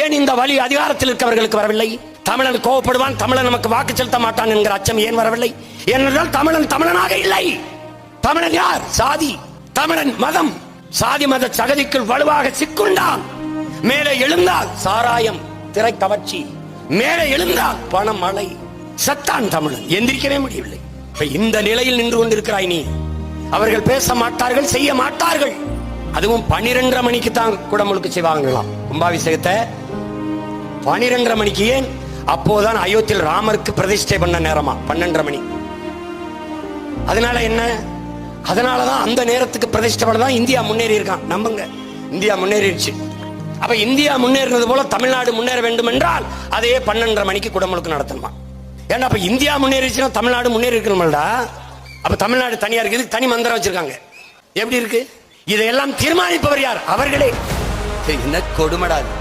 ஏன் இந்த வழி அதிகாரத்தில் இருக்கவர்களுக்கு வரவில்லை? தமிழன் கோவப்படுவான் தமிழன் நமக்கு வாக்கு செலுத்த மாட்டான் என்கிற அச்சம் ஏன் வரவில்லை? ஏனென்றால் தமிழன் தமிழனாக இல்லை. தமிழன் யார்? சாதி. தமிழன் மதம். சாதி மத சகதிக்குள் வலுவாக சிக்குண்டான். மேலே எழுந்தால் சாராயம் திரை கவர்ச்சி. மேலே எழுந்தால் பணம் மழை சத்தான் தமிழன். எந்திரிக்கவே முடியவில்லை. இந்த நிலையில் நின்று கொண்டிருக்கிறாய் நீ. அவர்கள் பேச மாட்டார்கள் செய்ய மாட்டார்கள். அதுவும் பனிரெண்டரை மணிக்கு தான் குடமுழுக்கு செய்வாங்களாம். கும்பாபிஷேகத்தை பனிரெண்டரை மணிக்கு ஏன்? அப்போதான் அயோத்தியில் ராமருக்கு பிரதிஷ்டை பண்ண நேரமா? பன்னெண்டரை மணி. அதனால என்ன? அதனாலதான் அந்த நேரத்துக்கு பிரதிஷ்டை பண்ண தான் இந்தியா முன்னேறி இருக்கான். நம்புங்க. இந்தியா முன்னேறிடுச்சு. அப்ப இந்தியா முன்னேறினது போல தமிழ்நாடு முன்னேற வேண்டும் என்றால் அதையே பன்னெண்டரை மணிக்கு குடமுழுக்கு நடத்தணுமா? ஏன்னா அப்ப இந்தியா முன்னேறிச்சுன்னா தமிழ்நாடு முன்னேறி இருக்கணும்டா. அப்ப தமிழ்நாடு தனியா இருக்கு. தனி மந்திரம் வச்சிருக்காங்க. எப்படி இருக்கு? இதையெல்லாம் தீர்மானிப்பவர் யார்? அவர்களே. என்ன கொடுமடாது